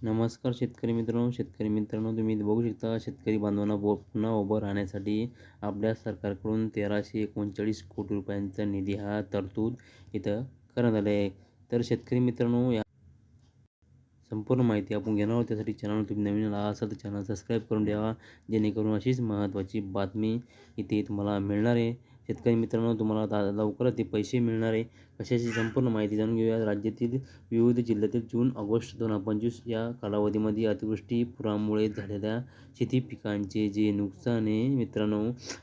नमस्कार शेतकरी मित्रांनो शेतकरी मित्रांनो तुम्ही बघू शकता शेतकरी बांधवांना व पुन्हा उभं राहण्यासाठी आपल्या सरकारकडून तेराशे एकोणचाळीस कोटी रुपयांचा निधी हा तरतूद इथं करण्यात आले आहे. तर शेतकरी मित्रांनो या संपूर्ण माहिती आपण घेणार आहोत. त्यासाठी चॅनल तुम्ही नवीन आला असाल तर चॅनल सबस्क्राईब करून द्यावा जेणेकरून अशीच महत्त्वाची बातमी इथे तुम्हाला मिळणार आहे. शेतकरी मित्रांनो तुम्हाला दा लवकरच ते पैसे मिळणार आहे. कशाची संपूर्ण माहिती जाणून घेऊया. राज्यातील विविध जिल्ह्यातील जून ऑगस्ट दोन हजार पंचवीस या कालावधीमध्ये अतिवृष्टी पुरामुळे झालेल्या शेती पिकांचे जे नुकसान आहे मित्रांनो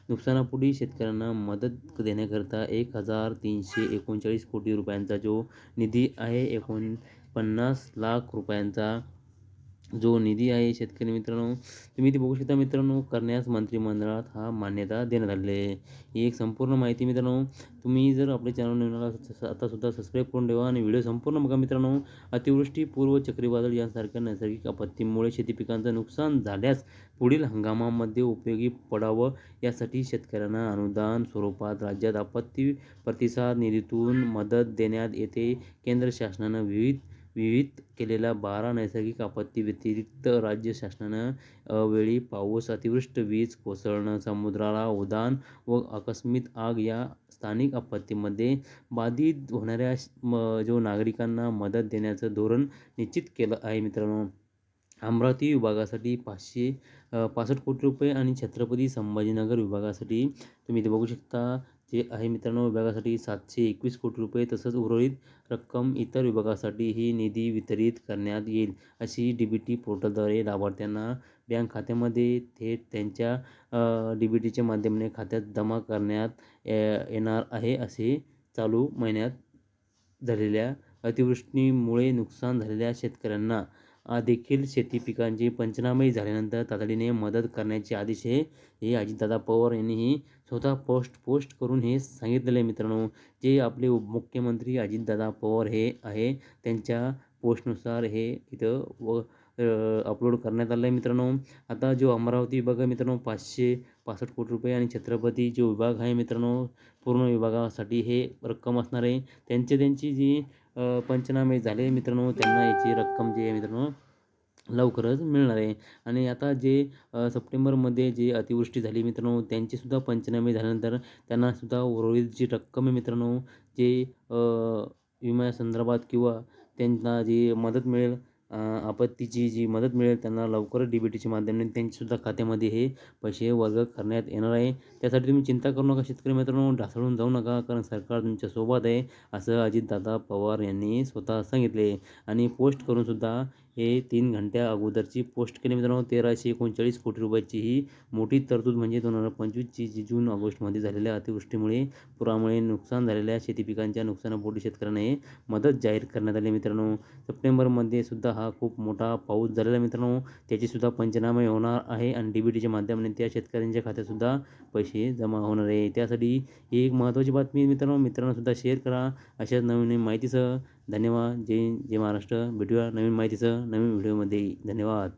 नुकसानापुढे शेतकऱ्यांना मदत देण्याकरता एक हजार तीनशे एकोणचाळीस कोटी रुपयांचा जो निधी आहे एकोण पन्नास लाख रुपयांचा जो निधी आहे शेतकरी मित्रांनो तुम्ही ते बघू शकता मित्रांनो करण्यास मंत्रिमंडळात हा मान्यता देण्यात आलेली आहे. ही एक संपूर्ण माहिती मित्रांनो तुम्ही जर आपल्या चॅनल नवीन आतासुद्धा सबस्क्राईब करून ठेवा आणि व्हिडिओ संपूर्ण बघा मित्रांनो. अतिवृष्टी पूर्व चक्रीवादळ यांसारख्या नैसर्गिक आपत्तीमुळे शेती पिकांचं नुकसान झाल्यास पुढील हंगामामध्ये उपयोगी पडावं यासाठी शेतकऱ्यांना अनुदान स्वरूपात राज्यात आपत्ती प्रतिसाद निधीतून मदत देण्यात येते. केंद्र शासनानं विविध विहित केलेल्या बारा नैसर्गिक आपत्ती व्यतिरिक्त राज्य शासनानं अवेळी पाऊस अतिवृष्ट वीज कोसळणं समुद्राला उदान व आकस्मिक आग या स्थानिक आपत्तीमध्ये बाधित होणाऱ्या म जो नागरिकांना मदत देण्याचं धोरण निश्चित केलं आहे मित्रांनो. अमरावती विभागासाठी पाचशे पासष्ट कोटी रुपये आणि छत्रपती संभाजीनगर विभागासाठी तुम्ही इथे बघू शकता. जे आहे मित्रांनो विभागासाठी सातशे एकवीस कोटी रुपये तसंच उर्वरित रक्कम इतर विभागासाठी ही निधी वितरित करण्यात येईल अशी डी बी टी पोर्टलद्वारे लाभार्थ्यांना बँक खात्यामध्ये थेट त्यांच्या डी बी टीच्या माध्यमाने खात्यात जमा करण्यात येणार आहे असे चालू महिन्यात झालेल्या अतिवृष्टीमुळे नुकसान झालेल्या शेतकऱ्यांना देखील शेती पिकांचे पंचनामे झाल्यानंतर तातडीने मदत करण्याचे आदेश हे हे अजितदादा पवार यांनीही स्वतः पोस्ट पोस्ट करून हे सांगितलेलं आहे मित्रांनो. जे आपले उपमुख्यमंत्री अजितदादा पवार हे आहे त्यांच्या पोस्टनुसार हे इथं व अपलोड करण्यात आलं आहे मित्रांनो. आता जो अमरावती विभाग आहे मित्रांनो पाचशे पासष्ट कोटी रुपये आणि छत्रपती जो विभाग आहे मित्रांनो पूर्ण विभागासाठी हे रक्कम असणार आहे. त्यांचे त्यांची जी पंचनामे झाले मित्रांनो त्यांना याची रक्कम जी आहे मित्रांनो लवकरच मिळणार आहे. आणि आता जे सप्टेंबरमध्ये जे अतिवृष्टी झाली मित्रांनो त्यांचेसुद्धा पंचनामे झाल्यानंतर त्यांनासुद्धा उर्वरित जी रक्कम आहे मित्रांनो जे विम्यासंदर्भात किंवा त्यांना जी मदत मिळेल आपत्तीची जी मदत मिळेल त्यांना लवकरच डी बी टीच्या माध्यमाने त्यांच्यासुद्धा खात्यामध्ये हे पैसे वर्ग करण्यात येणार आहे. त्यासाठी तुम्ही चिंता करू नका शेतकरी मित्रांनो ढासळून जाऊ नका कारण सरकार तुमच्यासोबत आहे असं अजितदादा पवार यांनी स्वतः सांगितले. आणि पोस्ट करूनसुद्धा हे तीन घंट्या अगोदरची पोस्ट केली. मित्रांनो तेराशे एकोणचाळीस कोटी रुपयाची ही मोठी तरतूद म्हणजे दोन हजार पंचवीसची जी जून ऑगस्टमध्ये झालेल्या अतिवृष्टीमुळे पुरामुळे नुकसान झालेल्या शेती पिकांच्या नुकसानापोटी शेतकऱ्यांना मदत जाहीर करण्यात आली. मित्रांनो सप्टेंबरमध्ये सुद्धा हा खूप मोठा पाऊस झालेला मित्रांनो त्याचीसुद्धा पंचनामे होणार आहे आणि डी बी टीच्या माध्यमाने त्या शेतकऱ्यांच्या खात्यातसुद्धा पैसे जमा होणार आहे. त्यासाठी ही एक महत्त्वाची बातमी मित्रांनो मित्रांनोसुद्धा शेअर करा. अशाच नवीन नवीन माहितीसह धन्यवाद. जय जय महाराष्ट्र. भेटूया नवीन माहितीसह नवीन व्हिडिओमध्ये. धन्यवाद.